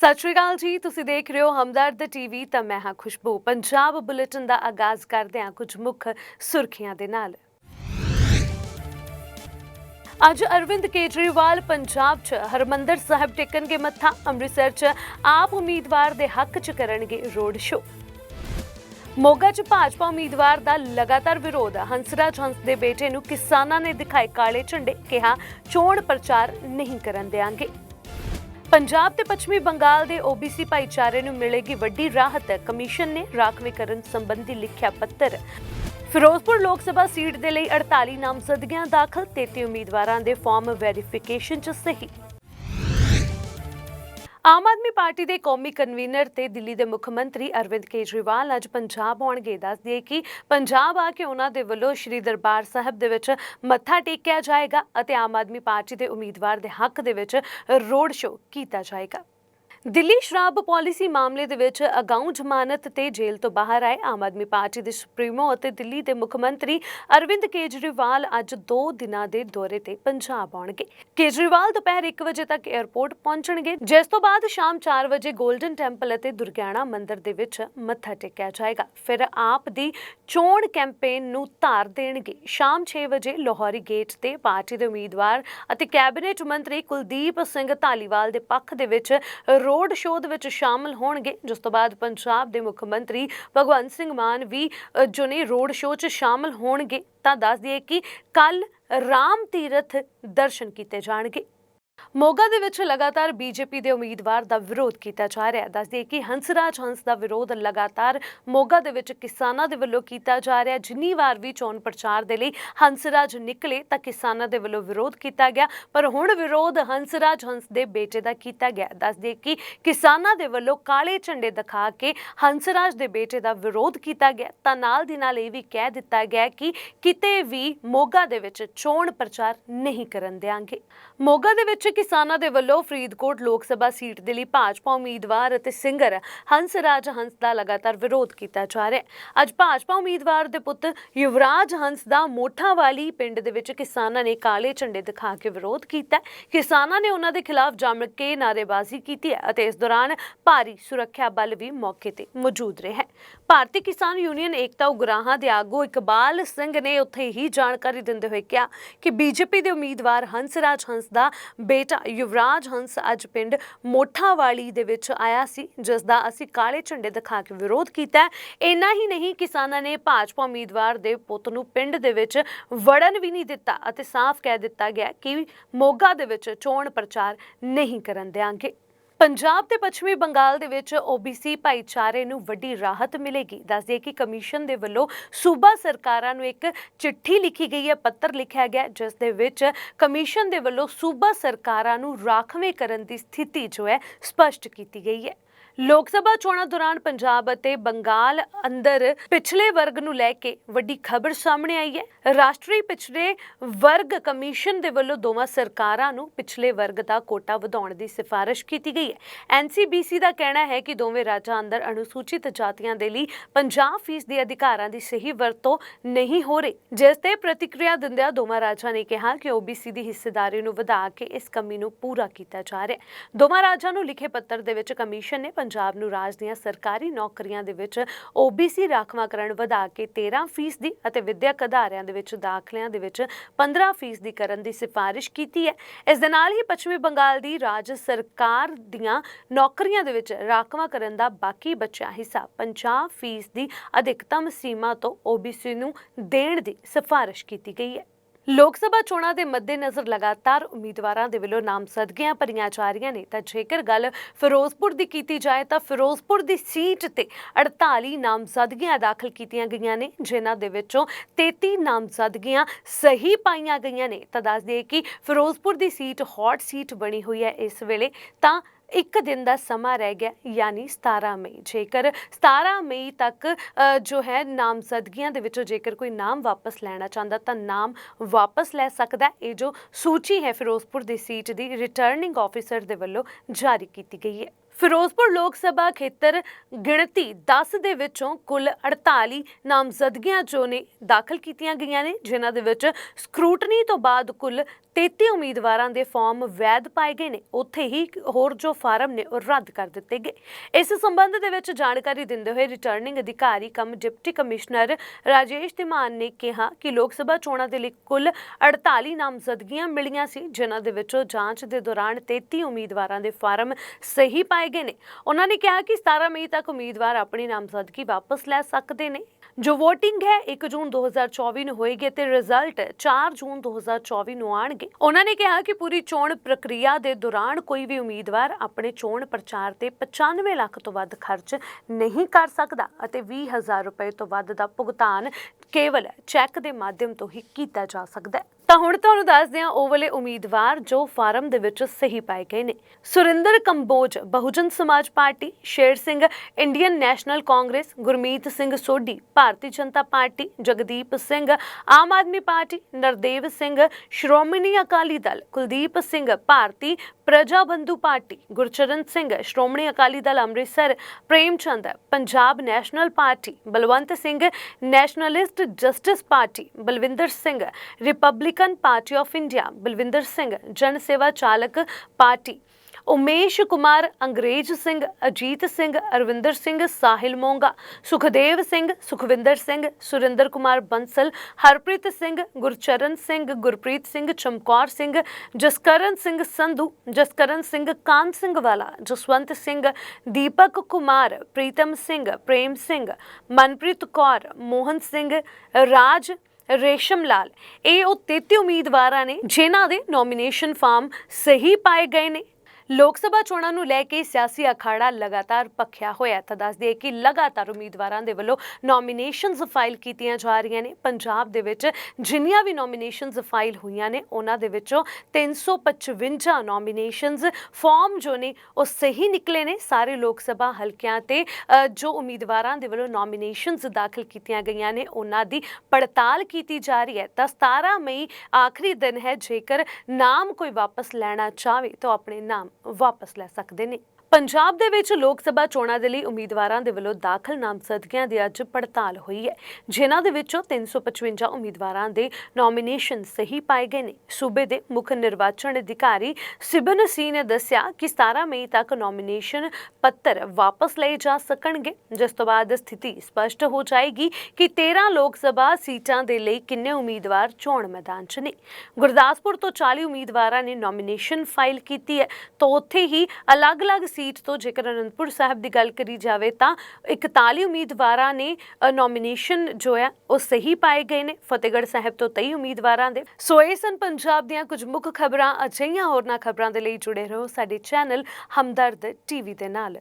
ਸਤਿ ਸ਼੍ਰੀ ਅਕਾਲ ਜੀ, ਤੁਸੀਂ ਦੇਖ ਰਹੇ ਹੋ ਹਮਦਰਦ ਟੀਵੀ, ਤਾਂ ਮੈਂ ਹਾਂ ਖੁਸ਼ਬੂ। ਪੰਜਾਬ ਬੁਲੇਟਿਨ ਦਾ ਆਗਾਜ਼ ਕਰਦੇ ਹਾਂ ਕੁਝ ਮੁੱਖ ਸੁਰਖੀਆਂ ਦੇ ਨਾਲ। ਅੱਜ ਅਰਵਿੰਦ ਕੇਜਰੀਵਾਲ ਪੰਜਾਬ 'ਚ, ਹਰਮੰਦਰ ਸਾਹਿਬ ਟੇਕਣਗੇ ਮੱਥਾ, ਅੰਮ੍ਰਿਤਸਰ 'ਚ, ਆਪ ਉਮੀਦਵਾਰ ਦੇ ਹੱਕ 'ਚ ਕਰਨਗੇ ਰੋਡ ਸ਼ੋਅ। ਮੋਗਾ 'ਚ ਭਾਜਪਾ ਉਮੀਦਵਾਰ ਦਾ ਲਗਾਤਾਰ ਵਿਰੋਧ, ਹੰਸਰਾਜ ਹੰਸ ਦੇ ਬੇਟੇ ਨੂੰ ਕਿਸਾਨਾਂ ਨੇ ਦਿਖਾਏ ਕਾਲੇ ਝੰਡੇ, ਕਿਹਾ, ਚੋਣ ਪ੍ਰਚਾਰ ਨਹੀਂ ਕਰਨ ਦੇਾਂਗੇ ਪੰਜਾਬ ਤੇ ਪੱਛਮੀ ਬੰਗਾਲ ਦੇ ਓਬੀਸੀ ਭਾਈਚਾਰੇ ਨੂੰ ਮਿਲੇਗੀ ਵੱਡੀ ਰਾਹਤ, ਕਮਿਸ਼ਨ ਨੇ ਰਾਖਵੇਂਕਰਨ ਸੰਬੰਧੀ ਲਿਖਿਆ ਪੱਤਰ। ਫਿਰੋਜ਼ਪੁਰ ਲੋਕ ਸਭਾ ਸੀਟ ਦੇ ਲਈ 48 ਨਾਮਜ਼ਦਗੀਆਂ ਦਾਖਲ 33 ਉਮੀਦਵਾਰਾਂ ਦੇ ਫਾਰਮ ਵੈਰੀਫਿਕੇਸ਼ਨ 'ਚ ਸਹੀ। ਆਮ ਆਦਮੀ ਪਾਰਟੀ ਦੇ ਕੌਮੀ ਕਨਵੀਨਰ ਤੇ ਦਿੱਲੀ ਦੇ ਮੁੱਖ ਮੰਤਰੀ ਅਰਵਿੰਦ ਕੇਜਰੀਵਾਲ ਅੱਜ ਪੰਜਾਬ ਆਉਣਗੇ। ਦੱਸ ਕਿ ਪੰਜਾਬ ਆ ਕੇ ਉਹਨਾਂ ਦੇ ਵੱਲੋਂ ਸ਼੍ਰੀ ਦਰਬਾਰ ਸਾਹਿਬ ਦੇ ਵਿੱਚ ਮੱਥਾ ਟੇਕਿਆ ਜਾਏਗਾ ਅਤੇ ਆਮ ਆਦਮੀ ਪਾਰਟੀ ਦੇ ਉਮੀਦਵਾਰ ਦੇ ਹੱਕ ਦੇ ਵਿੱਚ ਰੋਡ ਸ਼ੋਅ ਕੀਤਾ ਜਾਏਗਾ। ਦਿੱਲੀ ਸ਼ਰਾਬ ਪਾਲਿਸੀ ਮਾਮਲੇ ਦੇ ਵਿੱਚ ਅਗਾਊਂ ਜ਼ਮਾਨਤ ਤੇ ਜੇਲ੍ਹ ਤੋਂ ਬਾਹਰ ਆਏ ਆਮ ਆਦਮੀ ਪਾਰਟੀ ਦੇ ਸੁਪਰੀਮੋ ਅਤੇ ਦਿੱਲੀ ਦੇ ਮੁੱਖ ਮੰਤਰੀ ਅਰਵਿੰਦ ਕੇਜਰੀਵਾਲ ਅੱਜ 2 ਦਿਨਾਂ ਦੇ ਦੌਰੇ ਤੇ ਪੰਜਾਬ ਆਉਣਗੇ। ਕੇਜਰੀਵਾਲ ਦੁਪਹਿਰ 1 ਵਜੇ ਤੱਕ 에ਅਰਪੋਰਟ ਪਹੁੰਚਣਗੇ, ਜਿਸ ਤੋਂ ਬਾਅਦ ਸ਼ਾਮ 4 ਵਜੇ 골ਡਨ ਟੈਂਪਲ ਅਤੇ ਦੁਰਗਿਆਣਾ ਮੰਦਿਰ ਦੇ ਵਿੱਚ ਮੱਥਾ ਟੇਕਿਆ ਜਾਏਗਾ। ਫਿਰ ਆਪ ਦੀ ਚੋਣ ਕੈਂਪੇਨ ਨੂੰ ਧਾਰ ਦੇਣਗੇ। ਸ਼ਾਮ 6 ਵਜੇ ਲਾਹੌਰੀ ਗੇਟ ਤੇ ਪਾਰਟੀ ਦੇ ਉਮੀਦਵਾਰ ਅਤੇ ਕੈਬਨਿਟ ਮੰਤਰੀ ਕੁਲਦੀਪ ਸਿੰਘ ਧਾਲੀਵਾਲ ਦੇ ਪੱਖ ਦੇ ਵਿੱਚ ਰੋਡ ਸ਼ੋਅ ਦੇ ਵਿੱਚ ਸ਼ਾਮਲ ਹੋਣਗੇ। ਜਿਸ ਤੋਂ ਬਾਅਦ ਪੰਜਾਬ ਦੇ ਮੁੱਖ ਮੰਤਰੀ ਭਗਵੰਤ ਸਿੰਘ ਮਾਨ ਵੀ ਜੋ ਨੇ ਰੋਡ ਸ਼ੋਅ 'ਚ ਸ਼ਾਮਲ ਹੋਣਗੇ। ਤਾਂ ਦੱਸ ਦਈਏ ਕਿ ਕੱਲ ਰਾਮ ਤੀਰਥ ਦਰਸ਼ਨ ਕੀਤੇ ਜਾਣਗੇ। ਮੋਗਾ ਦੇ ਵਿੱਚ ਲਗਾਤਾਰ ਬੀਜੇਪੀ ਦੇ ਉਮੀਦਵਾਰ ਦਾ ਵਿਰੋਧ ਕੀਤਾ ਜਾ ਰਿਹਾ ਹੈ। ਦੱਸਦੇ ਕਿ ਹੰਸਰਾਜ ਹੰਸ ਦਾ ਵਿਰੋਧ ਲਗਾਤਾਰ ਮੋਗਾ ਦੇ ਵਿੱਚ ਕਿਸਾਨਾਂ ਦੇ ਵੱਲੋਂ ਕੀਤਾ ਜਾ ਰਿਹਾ ਜਿੰਨੀ ਵਾਰ ਵੀ ਚੋਣ ਪ੍ਰਚਾਰ ਦੇ ਲਈ ਹੰਸਰਾਜ ਨਿਕਲੇ ਤਾਂ ਕਿਸਾਨਾਂ ਦੇ ਵੱਲੋਂ ਵਿਰੋਧ ਕੀਤਾ ਗਿਆ, ਪਰ ਹੁਣ ਵਿਰੋਧ ਹੰਸਰਾਜ ਹੰਸ ਦੇ ਬੇਟੇ ਦਾ ਕੀਤਾ ਗਿਆ ਦੱਸਦੇ ਕਿ ਕਿਸਾਨਾਂ ਦੇ ਵੱਲੋਂ ਕਾਲੇ ਝੰਡੇ ਦਿਖਾ ਕੇ ਹੰਸਰਾਜ ਦੇ ਬੇਟੇ ਦਾ ਵਿਰੋਧ ਕੀਤਾ ਗਿਆ ਤਾਂ ਨਾਲ ਦੀ ਨਾਲ ਇਹ ਵੀ ਕਹਿ ਦਿੱਤਾ ਗਿਆ ਕਿ ਕਿਤੇ ਵੀ ਮੋਗਾ ਦੇ ਵਿੱਚ ਚੋਣ ਪ੍ਰਚਾਰ ਨਹੀਂ ਕਰਨ ਦੇਾਂਗੇ ਮੋਗਾ ਦੇ ਵਿੱਚ ਕਿਸਾਨਾਂ ਦੇ ਵੱਲੋਂ ਫਰੀਦਕੋਟ ਲੋਕ ਸਭਾ ਸੀਟ ਦੇ ਲਈ ਭਾਜਪਾ ਉਮੀਦਵਾਰ ਅਤੇ ਸਿੰਗਰ ਹੰਸਰਾਜ ਹੰਸ ਦਾ ਲਗਾਤਾਰ ਵਿਰੋਧ ਕੀਤਾ ਜਾ ਰਿਹਾ ਹੈ। ਅੱਜ ਭਾਜਪਾ ਉਮੀਦਵਾਰ ਦੇ ਪੁੱਤ ਯੁਵਰਾਜ ਹੰਸ ਦਾ ਮੋਠਾ ਵਾਲੀ ਪਿੰਡ ਦੇ ਵਿੱਚ ਕਿਸਾਨਾਂ ਨੇ ਕਾਲੇ ਝੰਡੇ ਦਿਖਾ ਕੇ ਵਿਰੋਧ ਕੀਤਾ ਕਿਸਾਨਾਂ ਨੇ ਉਹਨਾਂ ਦੇ ਖਿਲਾਫ ਜੰਮ ਕੇ ਨਾਅਰੇਬਾਜ਼ੀ ਕੀਤੀ ਹੈ ਅਤੇ ਇਸ ਦੌਰਾਨ ਭਾਰੀ ਸੁਰੱਖਿਆ ਬਲ ਵੀ ਮੌਕੇ ਤੇ ਮੌਜੂਦ ਰਿਹਾ ਹੈ। ਭਾਰਤੀ ਕਿਸਾਨ ਯੂਨੀਅਨ ਏਕਤਾ ਉਗਰਾਹਾਂ ਦੇ ਆਗੂ ਇਕਬਾਲ ਸਿੰਘ ਨੇ ਉੱਥੇ ਹੀ ਜਾਣਕਾਰੀ ਦਿੰਦੇ ਹੋਏ ਕਿਹਾ ਕਿ ਬੀਜੇਪੀ ਦੇ ਉਮੀਦਵਾਰ ਹੰਸਰਾਜ ਹੰਸ ਦਾ ਬੇਟਾ ਯੁਵਰਾਜ ਹੰਸ ਅੱਜ ਪਿੰਡ ਮੋਠਾਵਾਲੀ ਦੇ ਵਿੱਚ ਆਇਆ ਸੀ ਜਿਸ ਦਾ ਅਸੀਂ ਕਾਲੇ ਝੰਡੇ ਦਿਖਾ ਕੇ ਵਿਰੋਧ ਕੀਤਾ। ਇੰਨਾ ਹੀ ਨਹੀਂ, ਕਿਸਾਨਾਂ ਨੇ ਭਾਜਪਾ ਉਮੀਦਵਾਰ ਦੇ ਪੁੱਤ ਨੂੰ ਪਿੰਡ ਦੇ ਵਿੱਚ ਵੜਨ ਵੀ ਨਹੀਂ ਦਿੱਤਾ ਅਤੇ ਸਾਫ਼ ਕਹਿ ਦਿੱਤਾ ਗਿਆ ਕਿ ਮੋਗਾ ਦੇ ਵਿੱਚ ਚੋਣ ਪ੍ਰਚਾਰ ਨਹੀਂ ਕਰਨ ਦੇਾਂਗੇ ਪੰਜਾਬ ਤੇ ਪੱਛਮੀ ਬੰਗਾਲ ਦੇ ਵਿੱਚ ਓਬੀਸੀ ਭਾਈਚਾਰੇ ਨੂੰ ਵੱਡੀ ਰਾਹਤ ਮਿਲੇਗੀ। ਦੱਸਦੇ ਕਿ ਕਮਿਸ਼ਨ ਦੇ ਵੱਲੋਂ ਸੂਬਾ ਸਰਕਾਰਾਂ ਨੂੰ ਇੱਕ ਚਿੱਠੀ ਲਿਖੀ ਗਈ ਹੈ, ਪੱਤਰ ਲਿਖਿਆ ਗਿਆ ਜਿਸ ਦੇ ਵਿੱਚ ਕਮਿਸ਼ਨ ਦੇ ਵੱਲੋਂ ਸੂਬਾ ਸਰਕਾਰਾਂ ਨੂੰ ਰਾਖਵੇਂ ਕਰਨ ਦੀ ਸਥਿਤੀ ਜੋ ਹੈ, ਸਪਸ਼ਟ ਕੀਤੀ ਗਈ ਹੈ। ਲੋਕ ਸਭਾ ਚੋਣਾਂ ਦੌਰਾਨ ਪੰਜਾਬ ਅਤੇ ਬੰਗਾਲ ਅੰਦਰ ਪਿਛਲੇ ਵਰਗ ਨੂੰ ਲੈ ਕੇ ਵੱਡੀ ਖਬਰ ਸਾਹਮਣੇ ਆਈ ਹੈ। ਰਾਸ਼ਟਰੀ ਪਿਛੜੇ ਵਰਗ ਕਮਿਸ਼ਨ ਦੇ ਵੱਲੋਂ ਦੋਵਾਂ ਸਰਕਾਰਾਂ ਨੂੰ ਪਿਛਲੇ ਵਰਗ ਦਾ ਕੋਟਾ ਵਧਾਉਣ ਦੀ ਸਿਫਾਰਿਸ਼ ਕੀਤੀ ਗਈ ਹੈ। ਐਨਸੀਬੀਸੀ ਦਾ ਕਹਿਣਾ ਹੈ ਕਿ ਦੋਵੇਂ ਰਾਜਾਂ ਅੰਦਰ ਅਨੁਸੂਚਿਤ ਜਾਤੀਆਂ ਦੇ ਲਈ 50% ਦੇ ਅਧਿਕਾਰਾਂ ਦੀ ਸਹੀ ਵਰਤੋਂ ਨਹੀਂ ਹੋ ਰਹੀ। ਜਿਸ ਤੇ ਪ੍ਰਤੀਕਿਰਿਆ ਦਿੰਦਿਆਂ ਦੋਵਾਂ ਰਾਜਾਂ ਨੇ ਕਿਹਾ ਕਿ ਓਬੀਸੀ ਦੀ ਹਿੱਸੇਦਾਰੀ ਨੂੰ ਵਧਾ ਕੇ ਇਸ ਕਮੀ ਨੂੰ ਪੂਰਾ ਕੀਤਾ ਜਾ ਰਿਹਾ ਹੈ। ਦੋਵਾਂ ਰਾਜਾਂ ਨੂੰ ਲਿਖੇ ਪੱਤਰ ਦੇ ਵਿੱਚ ਕਮਿਸ਼ਨ ਨੇ ਪੰਜਾਬ ਨੂੰ ਰਾਜ ਦੀਆਂ ਸਰਕਾਰੀ ਨੌਕਰੀਆਂ ਦੇ ਵਿੱਚ ਓਬੀਸੀ ਰਾਖਵਾਂਕਰਨ ਵਧਾ ਕੇ 13% ਦੀ ਅਤੇ ਵਿਦਿਅਕ ਅਦਾਰਿਆਂ ਦੇ ਵਿੱਚ ਦਾਖਲਿਆਂ ਦੇ ਵਿੱਚ 15% ਦੀ ਕਰਨ ਦੀ ਸਿਫਾਰਿਸ਼ ਕੀਤੀ ਹੈ। ਇਸ ਦੇ ਨਾਲ ਹੀ ਪੱਛਮੀ ਬੰਗਾਲ ਦੀ ਰਾਜ ਸਰਕਾਰ ਦੀਆਂ ਨੌਕਰੀਆਂ ਦੇ ਵਿੱਚ ਰਾਖਵਾਂਕਰਨ ਦਾ ਬਾਕੀ ਬਚਿਆ ਹਿੱਸਾ 50% ਦੀ ਅਧਿਕਤਮ ਸੀਮਾ ਤੋਂ ਓਬੀਸੀ ਨੂੰ ਦੇਣ ਦੀ ਸਿਫਾਰਿਸ਼ ਕੀਤੀ ਗਈ ਹੈ। ਲੋਕ ਸਭਾ ਚੋਣਾਂ ਦੇ ਮੱਦੇਨਜ਼ਰ ਲਗਾਤਾਰ ਉਮੀਦਵਾਰਾਂ ਦੇ ਵੱਲੋਂ ਨਾਮਜ਼ਦਗੀਆਂ ਭਰੀਆਂ ਜਾ ਰਹੀਆਂ ਨੇ। ਤਾਂ ਜੇਕਰ ਗੱਲ ਫਿਰੋਜ਼ਪੁਰ ਦੀ ਕੀਤੀ ਜਾਏ ਤਾਂ ਫਿਰੋਜ਼ਪੁਰ ਦੀ ਸੀਟ ਤੇ 48 ਨਾਮਜ਼ਦਗੀਆਂ ਦਾਖਲ ਕੀਤੀਆਂ ਗਈਆਂ ਨੇ, ਜਿਨ੍ਹਾਂ ਦੇ ਵਿੱਚੋਂ 33 ਨਾਮਜ਼ਦਗੀਆਂ ਸਹੀ ਪਾਈਆਂ ਗਈਆਂ ਨੇ। ਤਾਂ ਦੱਸ ਦਈਏ ਕਿ ਫਿਰੋਜ਼ਪੁਰ ਦੀ ਸੀਟ ਹੌਟ ਸੀਟ ਬਣੀ ਹੋਈ ਹੈ ਇਸ ਵੇਲੇ। ਤਾਂ ਇੱਕ ਦਿਨ ਦਾ ਸਮਾਂ ਰਹਿ ਗਿਆ, ਯਾਨੀ 17 ਮਈ। ਜੇਕਰ 17 ਮਈ ਤੱਕ ਜੋ ਹੈ ਨਾਮਜ਼ਦਗੀਆਂ ਦੇ ਵਿੱਚੋਂ ਜੇਕਰ ਕੋਈ ਨਾਮ ਵਾਪਸ ਲੈਣਾ ਚਾਹੁੰਦਾ, ਤਾਂ ਨਾਮ ਵਾਪਸ ਲੈ ਸਕਦਾ ਇਹ ਜੋ ਸੂਚੀ ਹੈ ਫਿਰੋਜ਼ਪੁਰ ਦੀ ਸੀਟ ਦੀ ਰਿਟਰਨਿੰਗ ਆਫੀਸਰ ਦੇ ਵੱਲੋਂ ਜਾਰੀ ਕੀਤੀ ਗਈ ਹੈ। ਫਿਰੋਜ਼ਪੁਰ ਲੋਕ ਸਭਾ ਖੇਤਰ ਗਿਣਤੀ 10 ਦੇ ਵਿੱਚੋਂ ਕੁੱਲ 48 ਨਾਮਜ਼ਦਗੀਆਂ ਜੋ ਨੇ ਦਾਖਲ ਕੀਤੀਆਂ ਗਈਆਂ ਨੇ, ਜਿਨ੍ਹਾਂ ਦੇ ਵਿੱਚ ਸਕਰੂਟਨੀ ਤੋਂ ਬਾਅਦ ਕੁੱਲ 33 ਉਮੀਦਵਾਰਾਂ ਦੇ ਫਾਰਮ ਵੈਧ ਪਾਏ ਗਏ ਨੇ। ਉੱਥੇ ਹੀ ਹੋਰ ਜੋ ਫਾਰਮ ਨੇ, ਉਹ ਰੱਦ ਕਰ ਦਿੱਤੇ ਗਏ। ਇਸ ਸੰਬੰਧ ਦੇ ਵਿੱਚ ਜਾਣਕਾਰੀ ਦਿੰਦੇ ਹੋਏ ਰਿਟਰਨਿੰਗ ਅਧਿਕਾਰੀ cum, deputy commissioner Rajesh Dhiman ਨੇ ਕਿਹਾ ਕਿ ਲੋਕ ਸਭਾ ਚੋਣਾਂ ਦੇ ਲਈ ਕੁੱਲ 48 ਨਾਮਜ਼ਦਗੀਆਂ ਮਿਲੀਆਂ ਸੀ, ਜਿਨ੍ਹਾਂ ਦੇ ਵਿੱਚੋਂ ਜਾਂਚ ਦੇ ਦੌਰਾਨ 33 ਉਮੀਦਵਾਰਾਂ ਦੇ ਫਾਰਮ ਸਹੀ ਪਾਏ ਗਏ ਨੇ। ਉਹਨਾਂ ਨੇ ਕਿਹਾ ਕਿ 17 ਮਈ ਤੱਕ ਉਮੀਦਵਾਰ ਆਪਣੀ ਨਾਮਜ਼ਦਗੀ ਵਾਪਸ ਲੈ ਸਕਦੇ ਨੇ। ਜੋ VOTING ਹੈ 1 ਜੂਨ 2024 ਨੂੰ ਹੋਏਗੀ ਤੇ ਰਿਜ਼ਲਟ 4 ਜੂਨ 2024 ਨੂੰ ਆਣਗੇ ਉਹਨਾਂ ਨੇ ਕਿਹਾ ਕਿ ਪੂਰੀ ਚੋਣ ਪ੍ਰਕਿਰਿਆ ਦੇ ਦੌਰਾਨ ਕੋਈ ਵੀ ਉਮੀਦਵਾਰ ਆਪਣੇ ਚੋਣ ਪ੍ਰਚਾਰ ਤੇ 95 ਲੱਖ ਤੋਂ ਵੱਧ ਖਰਚ ਨਹੀਂ ਕਰ ਸਕਦਾ ਅਤੇ 20000 ਰੁਪਏ ਤੋਂ ਵੱਧ ਦਾ ਭੁਗਤਾਨ ਕੇਵਲ ਚੈੱਕ ਦੇ ਮਾਧਿਅਮ ਤੋਂ ਹੀ ਕੀਤਾ ਜਾ ਸਕਦਾ ਹੈ। ਤਾਂ ਹੁਣ ਤੁਹਾਨੂੰ ਦੱਸਦੇ ਹਾਂ, ਉਹ ਵਾਲੇ ਉਮੀਦਵਾਰ ਜੋ ਫਾਰਮ ਦੇ ਵਿੱਚ ਸਹੀ ਪਾਏ ਗਏ ਨੇ। Surinder Kamboj, Bahujan Samaj party, Sher Singh, Indian national Congress, Gurmeet Singh Sodhi, Bharatiya Janata party, Jagdeep Singh, Aam Aadmi party, Nardev Singh, Shiromani Akali Dal, Kuldeep Singh, Bharati Praja Bandhu party, Gurcharan Singh, Shiromani Akali Dal Amritsar Prem Chand Punjab national party, Balwant Singh, nationalist justice party, Balwinder Singh, republic republican party of India Balwinder Singh Jan Seva Chalak party Umesh Kumar Angrez Singh Ajit Singh Arvinder Singh Sahil Monga Sukhdev Singh Sukhwinder Singh Surinder Kumar Bansal Harpreet Singh Gurcharan Singh Gurpreet Singh Chamkaur Singh Jaskaran Singh Sandhu Jaskaran Singh Kahn Singh ਵਾਲਾ ਜਸਵੰਤ ਸਿੰਘ ਦੀਪਕ ਕੁਮਾਰ ਪ੍ਰੀਤਮ ਸਿੰਘ ਪ੍ਰੇਮ ਸਿੰਘ ਮਨਪ੍ਰੀਤ ਕੌਰ ਮੋਹਨ ਸਿੰਘ ਰਾਜ ਰੇਸ਼ਮ ਲਾਲ। ਇਹ ਉਹ 33 ਉਮੀਦਵਾਰਾਂ ਨੇ ਜਿਨ੍ਹਾਂ ਦੇ nomination form ਸਹੀ ਪਾਏ ਗਏ ਨੇ। ਲੋਕ ਸਭਾ ਚੋਣਾਂ ਨੂੰ ਲੈ ਕੇ ਸਿਆਸੀ ਅਖਾੜਾ ਲਗਾਤਾਰ ਪੱਖਿਆ ਹੋਇਆ ਤਾਂ ਦੱਸ ਦਈਏ ਕਿ ਲਗਾਤਾਰ ਉਮੀਦਵਾਰਾਂ ਦੇ ਵੱਲੋਂ ਨੋਮੀਨੇਸ਼ਨਸ ਫਾਈਲ ਕੀਤੀਆਂ ਜਾ ਰਹੀਆਂ ਨੇ। ਪੰਜਾਬ ਦੇ ਵਿੱਚ ਜਿੰਨੀਆਂ ਵੀ ਨੋਮੀਨੇਸ਼ਨਸ ਫਾਈਲ ਹੋਈਆਂ ਨੇ, ਉਹਨਾਂ ਦੇ ਵਿੱਚੋਂ 355 ਨੋਮੀਨੇਸ਼ਨਸ ਫਾਰਮ ਜੋ ਨੇ, ਉਹ ਸਹੀ ਨਿਕਲੇ ਨੇ। ਸਾਰੇ ਲੋਕ ਸਭਾ ਹਲਕਿਆਂ ਤੇ ਜੋ ਉਮੀਦਵਾਰਾਂ ਦੇ ਵੱਲੋਂ ਨੋਮੀਨੇਸ਼ਨਸ ਦਾਖਲ ਕੀਤੀਆਂ ਗਈਆਂ ਨੇ, ਉਹਨਾਂ ਦੀ ਪੜਤਾਲ ਕੀਤੀ ਜਾ ਰਹੀ ਹੈ। ਤਾਂ 17 ਮਈ ਆਖਰੀ ਦਿਨ ਹੈ। ਜੇਕਰ ਨਾਮ ਕੋਈ ਵਾਪਸ ਲੈਣਾ ਚਾਹਵੇ ਤਾਂ ਆਪਣੇ ਨਾਮ ਵਾਪਸ ਲੈ ਸਕਦੇ ਨੇ। ਪੰਜਾਬ ਦੇ ਵਿੱਚ ਲੋਕ ਸਭਾ ਚੋਣਾਂ ਦੇ ਲਈ ਉਮੀਦਵਾਰਾਂ ਦੇ ਵੱਲੋਂ ਦਾਖਲ ਨਾਮਜ਼ਦਗੀਆਂ ਦੀ ਅੱਜ ਪੜਤਾਲ ਹੋਈ ਹੈ, ਜਿਨ੍ਹਾਂ ਦੇ ਵਿੱਚੋਂ 355 ਉਮੀਦਵਾਰਾਂ ਦੇ ਨੋਮੀਨੇਸ਼ਨ ਸਹੀ ਪਾਏ ਗਏ ਨੇ। ਸੂਬੇ ਦੇ ਮੁੱਖ ਨਿਰਵਾਚਨ ਅਧਿਕਾਰੀ ਸਿਬਨ ਸੀ ਨੇ ਦੱਸਿਆ ਕਿ 17 ਮਈ ਤੱਕ ਨੋਮੀਨੇਸ਼ਨ ਪੱਤਰ ਵਾਪਸ ਲਏ ਜਾ ਸਕਣਗੇ। ਜਿਸ ਤੋਂ ਬਾਅਦ ਸਥਿਤੀ ਸਪਸ਼ਟ ਹੋ ਜਾਏਗੀ ਕਿ 13 ਲੋਕ ਸਭਾ ਸੀਟਾਂ ਦੇ ਲਈ ਕਿੰਨੇ ਉਮੀਦਵਾਰ ਚੋਣ ਮੈਦਾਨ 'ਚ ਨੇ। ਗੁਰਦਾਸਪੁਰ ਤੋਂ 40 ਉਮੀਦਵਾਰਾਂ ਨੇ ਨੋਮੀਨੇਸ਼ਨ ਫਾਈਲ ਕੀਤੀ ਹੈ। ਤਾਂ ਉੱਥੇ ਹੀ ਅਲੱਗ-ਅਲੱਗ ਸੀਟ ਤੋਂ ਜੇਕਰ ਅਨੰਦਪੁਰ ਸਾਹਿਬ ਦੀ ਗੱਲ ਕਰੀ ਜਾਵੇ ਤਾਂ 41 ਉਮੀਦਵਾਰਾਂ ਨੇ ਨੋਮੀਨੇਸ਼ਨ ਜੋ ਹੈ ਉਹ ਸਹੀ ਪਾਏ ਗਏ ਨੇ। ਫਤਿਹਗੜ੍ਹ ਸਾਹਿਬ ਤੋਂ 23 ਉਮੀਦਵਾਰਾਂ ਦੇ। ਸੋ ਇਹ ਸਨ ਪੰਜਾਬ ਦੀਆਂ ਕੁਝ ਮੁੱਖ ਖਬਰਾਂ। ਅਜਿਹੀਆਂ ਹੋਰਨਾਂ ਖਬਰਾਂ ਦੇ ਲਈ ਜੁੜੇ ਰਹੋ ਸਾਡੇ ਚੈਨਲ ਹਮਦਰਦ ਟੀਵੀ ਦੇ ਨਾਲ।